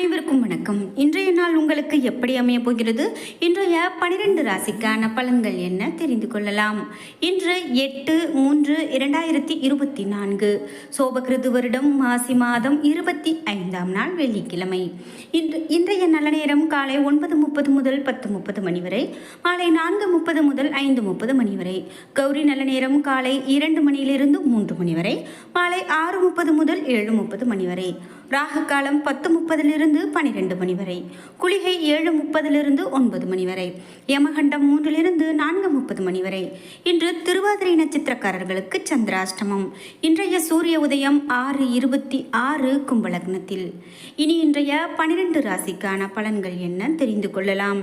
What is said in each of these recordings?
அனைவருக்கும் வணக்கம். இன்றைய நாள் உங்களுக்கு எப்படி அமைய போகிறது? இன்றைய பனிரெண்டு ராசிக்கான பலன்கள் என்ன? தெரிந்து கொள்ளலாம். இன்று எட்டு மூன்று இரண்டாயிரத்தி இருபத்தி நான்கு. சோபகிருது வருடம் மாசி மாதம் இருபத்தி ஐந்தாம் நாள் வெள்ளிக்கிழமை. இன்று இன்றைய நல்ல நேரம் காலை ஒன்பது முப்பது முதல் பத்து முப்பது மணி வரை மாலை நான்கு முப்பது முதல் ஐந்து முப்பது மணி வரை கௌரி நல்ல நேரம் காலை இரண்டு மணியிலிருந்து மூன்று மணி வரை மாலை ஆறு முப்பது முதல் ஏழு முப்பது மணி வரை. ராகு காலம் பத்து முப்பதிலிருந்து பனிரெண்டு மணி வரை குளிகை ஏழு முப்பதிலிருந்து ஒன்பது மணி வரை யமகண்டம் மூன்றிலிருந்து நான்கு முப்பது மணி வரை. இன்று திருவாதிரை நட்சத்திரக்காரர்களுக்கு சந்திராஷ்டமம். இன்றைய சூரிய உதயம் ஆறு இருபத்தி ஆறு கும்பலக்னத்தில். இனி இன்றைய பனிரெண்டு ராசிக்கான பலன்கள் என்ன தெரிந்து கொள்ளலாம்.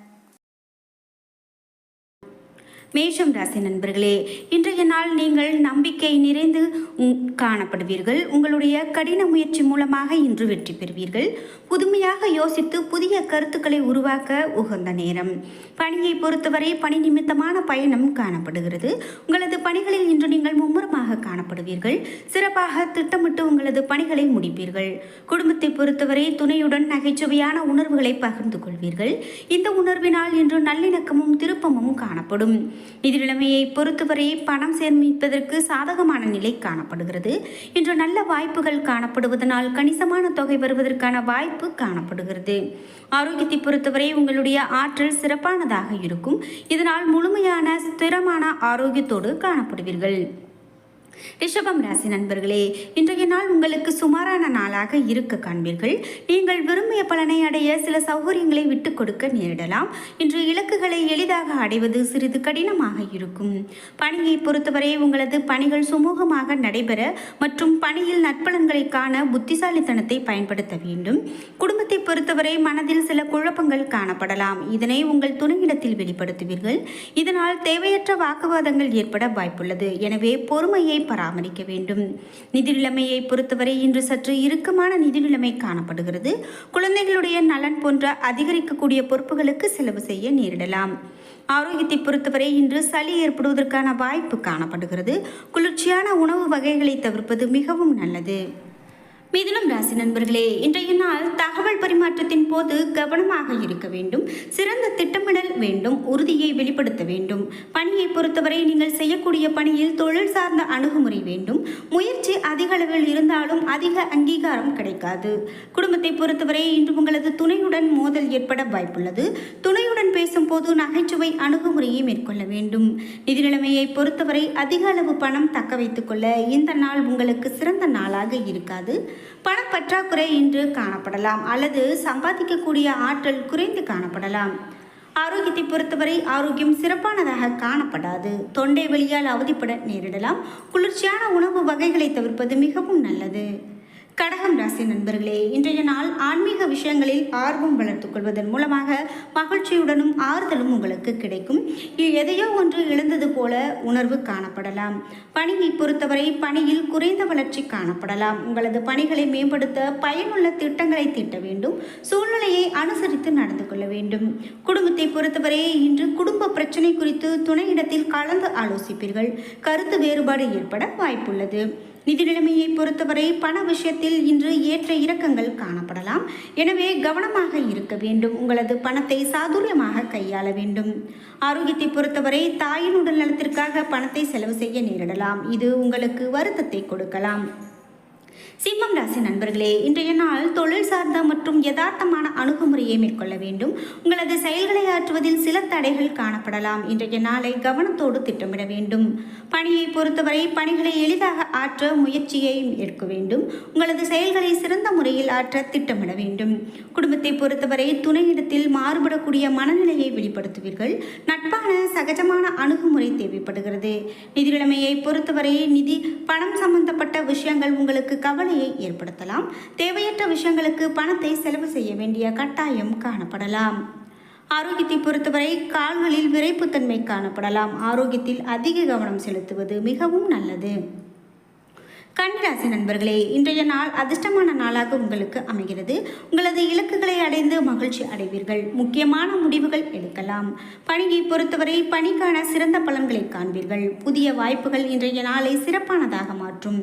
மேஷம் ராசி நண்பர்களே இன்றைய நாள் நீங்கள் நம்பிக்கை நிறைந்து காணப்படுவீர்கள். உங்களுடைய கடின முயற்சி மூலமாக இன்று வெற்றி பெறுவீர்கள். புதுமையாக யோசித்து புதிய கருத்துக்களை உருவாக்க உகந்த நேரம். பணியை பொறுத்தவரை பணி நிமித்தமான பயணம் காணப்படுகிறது. உங்களது பணிகளில் இன்று நீங்கள் மும்முரமாக காணப்படுவீர்கள். சிறப்பாக திட்டமிட்டு உங்களது பணிகளை முடிப்பீர்கள். குடும்பத்தை பொறுத்தவரை துணையுடன் நகைச்சுவையான உணர்வுகளை பகிர்ந்து கொள்வீர்கள். இந்த உணர்வினால் இன்று நல்லிணக்கமும் திருப்பமும் காணப்படும். நிதி நிலைமையை பொறுத்தவரை பணம் சேமிப்பதற்கு சாதகமான நிலை காணப்படுகிறது. இன்று நல்ல வாய்ப்புகள் காணப்படுவதனால் கணிசமான தொகை வருவதற்கான வாய்ப்பு காணப்படுகிறது. ஆரோக்கியத்தை பொறுத்தவரை உங்களுடைய ஆற்றல் சிறப்பானதாக இருக்கும். இதனால் முழுமையான ஸ்திரமான ஆரோக்கியத்தோடு காணப்படுவீர்கள். ரிஷபம் ராசி நண்பர்களே இன்றைய நாள் உங்களுக்கு சுமாரான நாளாக இருக்க காண்பீர்கள். நீங்கள் விரும்பிய பலனை அடைய சில சௌகரியங்களை விட்டு கொடுக்க நேரிடலாம். இன்று இலக்குகளை எளிதாக அடைவது சிறிது கடினமாக இருக்கும். பணியை பொறுத்தவரை உங்களது பணிகள் சுமூகமாக நடைபெற மற்றும் பணியில் நற்பலன்களை காண புத்திசாலித்தனத்தை பயன்படுத்த வேண்டும். குடும்பத்தை பொறுத்தவரை மனதில் சில குழப்பங்கள் காணப்படலாம். இதனை உங்கள் துணையிடத்தில் வெளிப்படுத்துவீர்கள். இதனால் தேவையற்ற வாக்குவாதங்கள் ஏற்பட வாய்ப்புள்ளது. எனவே பொறுமையை பராமரிக்க வேண்டும். நிதி நிலைமையை பொறுத்தவரை இன்று சற்று இறுக்கமான நிதி நிலைமை காணப்படுகிறது. குழந்தைகளுடைய நலன் போன்ற அதிகரிக்கக்கூடிய பொறுப்புகளுக்கு செலவு செய்ய நேரிடலாம். ஆரோக்கியத்தை பொறுத்தவரை இன்று சளி ஏற்படுவதற்கான வாய்ப்பு காணப்படுகிறது. குளிர்ச்சியான உணவு வகைகளை தவிர்ப்பது மிகவும் நல்லது. மிதுனம் ராசி நண்பர்களே இன்றைய நாள் தகவல் பரிமாற்றத்தின் போது கவனமாக இருக்க வேண்டும். சிறந்த திட்டமிடல் வேண்டும் உறுதியை வெளிப்படுத்த வேண்டும். பணியை பொறுத்தவரை நீங்கள் செய்யக்கூடிய பணியில் தொழில் சார்ந்த அணுகுமுறை வேண்டும். முயற்சி அதிக அளவில் இருந்தாலும் அதிக அங்கீகாரம் கிடைக்காது. குடும்பத்தை பொறுத்தவரை இன்று உங்களது துணையுடன் மோதல் ஏற்பட வாய்ப்புள்ளது. துணையுடன் பேசும்போது நகைச்சுவை அணுகுமுறையை மேற்கொள்ள வேண்டும். நிதி நிலைமையை பொறுத்தவரை அதிக அளவு பணம் தக்க வைத்துக் கொள்ள இந்த நாள் உங்களுக்கு சிறந்த நாளாக இருக்காது. பணப்பற்றாக்குறை இன்று காணப்படலாம் அல்லது சம்பாதிக்கக்கூடிய ஆற்றல் குறைந்து காணப்படலாம். ஆரோக்கியத்தை பொறுத்தவரை ஆரோக்கியம் சிறப்பானதாக காணப்படாது. தொண்டை வழியால் அவதிப்பட நேரிடலாம். குளிர்ச்சியான உணவு வகைகளை தவிர்ப்பது மிகவும் நல்லது. கடகம் ராசி நண்பர்களே இன்றைய நாள் ஆன்மீக விஷயங்களில் ஆர்வம் வளர்த்துக் கொள்வதன் மூலமாக மகிழ்ச்சியுடனும் ஆறுதலும் உங்களுக்கு கிடைக்கும். எதையோ ஒன்று இழந்தது போல உணர்வு காணப்படலாம். பணியை பொறுத்தவரை பணியில் குறைந்த வளர்ச்சி காணப்படலாம். உங்களது பணிகளை மேம்படுத்த பயனுள்ள திட்டங்களை தீட்ட வேண்டும். சூழ்நிலையை அனுசரித்து நடந்து கொள்ள வேண்டும். குடும்பத்தை பொறுத்தவரை இன்று குடும்ப பிரச்சனை குறித்து துணையிடத்தில் கலந்து ஆலோசிப்பீர்கள். கருத்து வேறுபாடு ஏற்பட வாய்ப்புள்ளது. நிதி நிலைமையை பொறுத்தவரை பண விஷயத்தில் இன்று ஏற்ற இறக்கங்கள் காணப்படலாம். எனவே கவனமாக இருக்க வேண்டும். உங்களது பணத்தை சாதுரியமாக கையாள வேண்டும். ஆரோக்கியத்தை பொறுத்தவரை தாயின் உடல் நலத்திற்காக பணத்தை செலவு செய்ய நேரிடலாம். இது உங்களுக்கு வருத்தத்தை கொடுக்கலாம். சிம்மம் ராசி நண்பர்களே இன்றைய நாள் தொழில் சார்ந்த மற்றும் யதார்த்தமான அணுகுமுறையை மேற்கொள்ள வேண்டும். உங்களது செயல்களை ஆற்றுவதில் சில தடைகள் காணப்படலாம். இன்றைய நாளை கவனத்தோடு திட்டமிட வேண்டும். பணியை பொறுத்தவரை பணிகளை எளிதாக ஆற்ற முயற்சியை எடுக்க வேண்டும். உங்களது செயல்களை சிறந்த முறையில் ஆற்ற திட்டமிட வேண்டும். குடும்பத்தை பொறுத்தவரை துணையிடத்தில் மாறுபடக்கூடிய மனநிலையை வெளிப்படுத்துவீர்கள். நட்பான சகஜமான அணுகுமுறை தேவைப்படுகிறது. நிதிநிலைமையை பொறுத்தவரை நிதி பணம் சம்பந்தப்பட்ட விஷயங்கள் உங்களுக்கு கவலை கவலையை ஏற்படுத்தலாம். தேவையற்ற விஷயங்களுக்கு பணத்தை செலவு செய்ய வேண்டிய கட்டாயம் காணப்படலாம். ஆரோக்கியத்தை பொறுத்தவரை கால்களில் விரைப்புத்தன்மை காணப்படலாம். ஆரோக்கியத்தில் அதிக கவனம் செலுத்துவது மிகவும் நல்லது. கன்னிராசி நண்பர்களே இன்றைய நாள் அதிர்ஷ்டமான நாளாக உங்களுக்கு அமைகிறது. உங்களது இலக்குகளை அடைந்து மகிழ்ச்சி அடைவீர்கள். முக்கியமான முடிவுகள் எடுக்கலாம். பணியை பொறுத்தவரை பணிக்கான சிறந்த பலன்களை காண்பீர்கள். புதிய வாய்ப்புகள் இன்றைய நாளை சிறப்பானதாக மாற்றும்.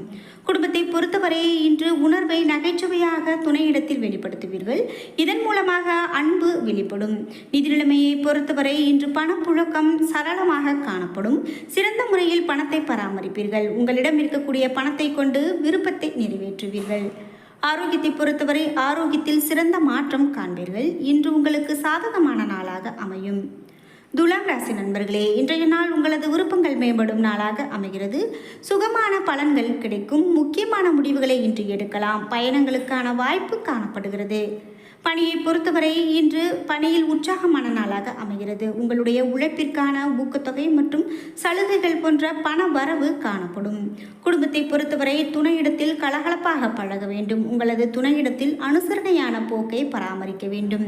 குடும்பத்தை பொறுத்தவரை இன்று உணர்வை நகைச்சுவையாக துணையிடத்தில் வெளிப்படுத்துவீர்கள். இதன் மூலமாக அன்பு வெளிப்படும். நிதி நிலைமையை பொறுத்தவரை இன்று பணப்புழக்கம் சரளமாக காணப்படும். சிறந்த முறையில் பணத்தை பராமரிப்பீர்கள். உங்களிடம் இருக்கக்கூடிய பணத்தை கொண்டு விருப்பத்தை நிறைவேற்றுவீர்கள். ஆரோக்கியத்தை பொறுத்தவரை ஆரோக்கியத்தில் சிறந்த மாற்றம் காண்பீர்கள். இன்று உங்களுக்கு சாதகமான நாளாக அமையும். துலாம் ராசி நண்பர்களே இன்றைய நாள் உங்களது விருப்பங்கள் மேம்படும் நாளாக அமைகிறது. சுகமான பலன்கள் கிடைக்கும். முக்கியமான முடிவுகளை இன்று எடுக்கலாம். பயணங்களுக்கான வாய்ப்பு காணப்படுகிறது. பணியை பொறுத்தவரை இன்று பணியில் உற்சாகமான நாளாக அமைகிறது. உங்களுடைய உழைப்பிற்கான ஊக்கத்தொகை மற்றும் சலுகைகள் போன்ற பண வரவு காணப்படும். குடும்பத்தை பொறுத்தவரை துணையிடத்தில் கலகலப்பாக பழக வேண்டும். உங்களது துணையிடத்தில் அனுசரணையான போக்கை பராமரிக்க வேண்டும்.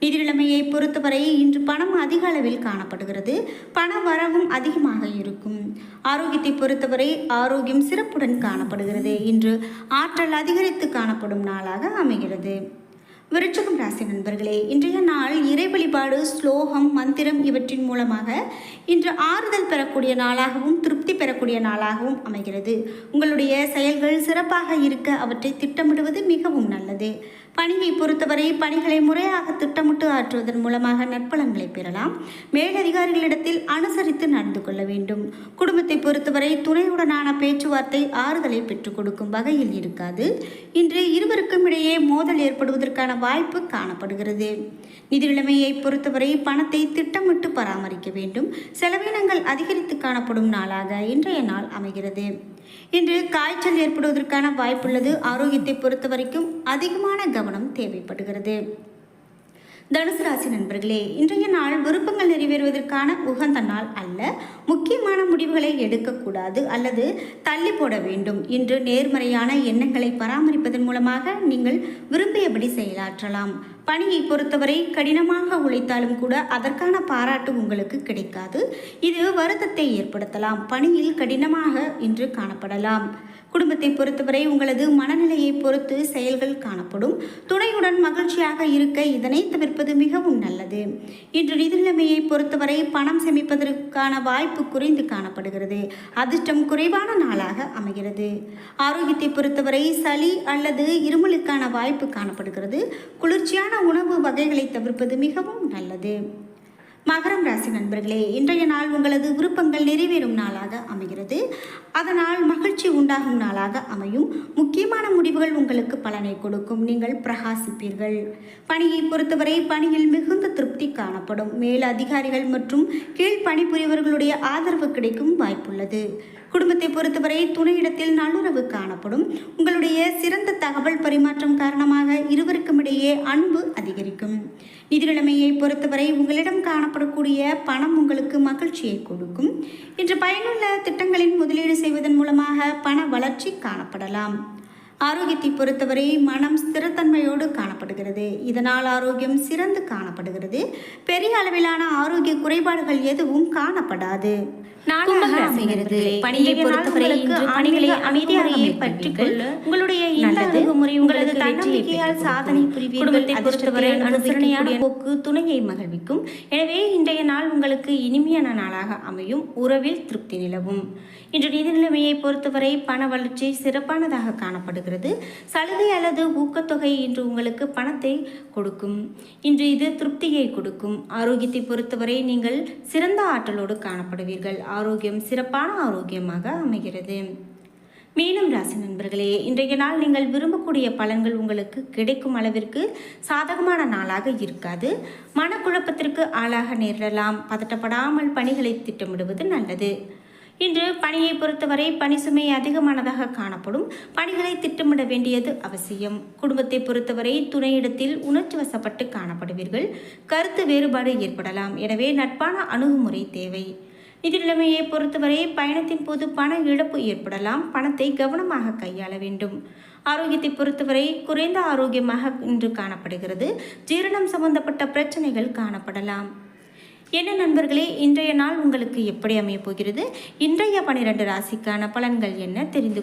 நிதி நிலைமையை பொறுத்தவரை இன்று பணம் அதிக அளவில் காணப்படுகிறது. பண வரவும் அதிகமாக இருக்கும். ஆரோக்கியத்தை பொறுத்தவரை ஆரோக்கியம் சிறப்புடன் காணப்படுகிறது. இன்று ஆற்றல் அதிகரித்து காணப்படும் நாளாக அமைகிறது. விருச்சகம் ராசி நண்பர்களே இன்றைய நாள் இறை வழிபாடு ஸ்லோகம் மந்திரம் இவற்றின் மூலமாக இன்று ஆறுதல் பெறக்கூடிய நாளாகவும் திருப்தி பெறக்கூடிய நாளாகவும் அமைகிறது. உங்களுடைய செயல்கள் சிறப்பாக இருக்க அவற்றை திட்டமிடுவது மிகவும் நல்லது. பணியை பொறுத்தவரை பணிகளை முறையாக திட்டமிட்டு ஆற்றுவதன் மூலமாக நற்பலன்களை பெறலாம். மேலதிகாரிகளிடத்தில் அனுசரித்து நடந்து கொள்ள வேண்டும். குடும்பத்தை பொறுத்தவரை துணையுடனான பேச்சுவார்த்தை ஆறுதலை பெற்றுக் கொடுக்கும் வகையில் இருக்காது. இன்று இருவருக்கும் இடையே மோதல் ஏற்படுவதற்கான வாய்ப்பு காணப்படுகிறது. நிதிநிலைமையை பொறுத்தவரை பணத்தை திட்டமிட்டு பராமரிக்க வேண்டும். செலவினங்கள் அதிகரித்து காணப்படும் நாளாக இன்றைய நாள் அமைகிறது. இன்று காய்ச்சல் ஏற்படுவதற்கான வாய்ப்புள்ளது. ஆரோக்கியத்தை பொறுத்த வரைக்கும் அதிகமான கவனம் தேவைப்படுகிறது. தனுசு ராசி நண்பர்களே இன்றைய நாள் விருப்பங்கள் நிறைவேறுவதற்கான உகந்த நாள் அல்ல. முக்கியமான முடிவுகளை எடுக்கக்கூடாது அல்லது தள்ளி போட வேண்டும். இன்று நேர்மறையான எண்ணங்களை பராமரிப்பதன் மூலமாக நீங்கள் விரும்பியபடி செயலாற்றலாம். பணியை பொறுத்தவரை கடினமாக உழைத்தாலும் கூட அதற்கான பாராட்டு உங்களுக்கு கிடைக்காது. இது வருத்தத்தை ஏற்படுத்தலாம். பணியில் கடினமாக இன்று காணப்படலாம். குடும்பத்தை பொறுத்தவரை உங்களது மனநிலையை பொறுத்து செயல்கள் காணப்படும். துணையுடன் மகிழ்ச்சியாக இருக்க இதனை தவிர்ப்பது மிகவும் நல்லது. இன்று நிதிநிலைமையை பொறுத்தவரை பணம் சேமிப்பதற்கான வாய்ப்பு குறைந்து காணப்படுகிறது. அதிர்ஷ்டம் குறைவான நாளாக அமைகிறது. ஆரோக்கியத்தை பொறுத்தவரை சளி அல்லது இருமலுக்கான வாய்ப்பு காணப்படுகிறது. குளிர்ச்சியான உணவு வகைகளை தவிர்ப்பது மிகவும் நல்லது. மகரம் ராசி நண்பர்களே இன்றைய நாள் உங்களது விருப்பங்கள் நிறைவேறும் நாளாக அமைகிறது. அதனால் மகிழ்ச்சி உண்டாகும் நாளாக அமையும். முக்கியமான முடிவுகள் உங்களுக்கு பலனை கொடுக்கும். நீங்கள் பிரகாசிப்பீர்கள். பணியை பொறுத்தவரை பணியில் மிகுந்த திருப்தி காணப்படும். மேல் அதிகாரிகள் மற்றும் கீழ் பணிபுரியவர்களுடைய ஆதரவு கிடைக்கும் வாய்ப்புள்ளது. குடும்பத்தை பொறுத்தவரை துணையிடத்தில் நல்லுறவு காணப்படும். உங்களுடைய சிறந்த தகவல் பரிமாற்றம் காரணமாக இருவருக்கும் இடையே அன்பு அதிகரிக்கும். நிதிநிலைமையை பொறுத்தவரை உங்களிடம் காணப்படக்கூடிய பணம் உங்களுக்கு மகிழ்ச்சியை கொடுக்கும். இன்று பயனுள்ள திட்டங்களில் முதலீடு செய்வதன் மூலமாக பண வளர்ச்சி காணப்படலாம். ஆரோக்கியத்தை பொறுத்தவரை மனம் ஸ்திரத்தன்மையோடு காணப்படுகிறது. இதனால் ஆரோக்கியம் சிறந்து காணப்படுகிறது. பெரிய அளவிலான ஆரோக்கிய குறைபாடுகள் எதுவும் காணப்படாது. உங்களுடைய உங்களது தன்னம்பிக்கையால் சாதனை புரிவீர்கள். பொறுத்தவரை அனுசரணையான போக்கு துணையை மகிழ்விக்கும். எனவே இன்றைய நாள் உங்களுக்கு இனிமையான நாளாக அமையும். உறவில் திருப்தி நிலவும். இன்று நிதி நிலைமையை பொறுத்தவரை பண வளர்ச்சி சிறப்பானதாக காணப்படுகிறது. சலுகை அல்லது ஊக்கத்தொகை இன்று உங்களுக்கு பணத்தை கொடுக்கும். இன்று இது திருப்தியை கொடுக்கும். ஆரோக்கியத்தை பொறுத்தவரை நீங்கள் சிறந்த ஆற்றலோடு காணப்படுவீர்கள். ஆரோக்கியம் சிறப்பான ஆரோக்கியமாக அமைகிறது. மீனம் ராசி நண்பர்களே இன்றைய நாள் நீங்கள் விரும்பக்கூடிய பலன்கள் உங்களுக்கு கிடைக்கும் அளவிற்கு சாதகமான நாளாக இருக்காது. மனக்குழப்பத்திற்கு ஆளாக நேரிடலாம். பதட்டப்படாமல் பணிகளை திட்டமிடுவது நல்லது. இன்று பணியை பொறுத்தவரை பணி சுமை அதிகமானதாக காணப்படும். பணிகளை திட்டமிட வேண்டியது அவசியம். குடும்பத்தை பொறுத்தவரை துணையிடத்தில் உணர்ச்சி வசப்பட்டு காணப்படுவீர்கள். கருத்து வேறுபாடு ஏற்படலாம். எனவே நட்பான அணுகுமுறை தேவை. நிதிநிலைமையை பொறுத்தவரை பயணத்தின் போது பண இழப்பு ஏற்படலாம். பணத்தை கவனமாக கையாள வேண்டும். ஆரோக்கியத்தை பொறுத்தவரை குறைந்த ஆரோக்கியமாக இன்று காணப்படுகிறது. ஜீரணம் சம்பந்தப்பட்ட பிரச்சனைகள் காணப்படலாம். என்ன நண்பர்களே இன்றைய நாள் உங்களுக்கு எப்படி அமையப் போகிறது? இன்றைய பனிரெண்டு ராசிக்கான பலன்கள் என்ன? தெரிந்து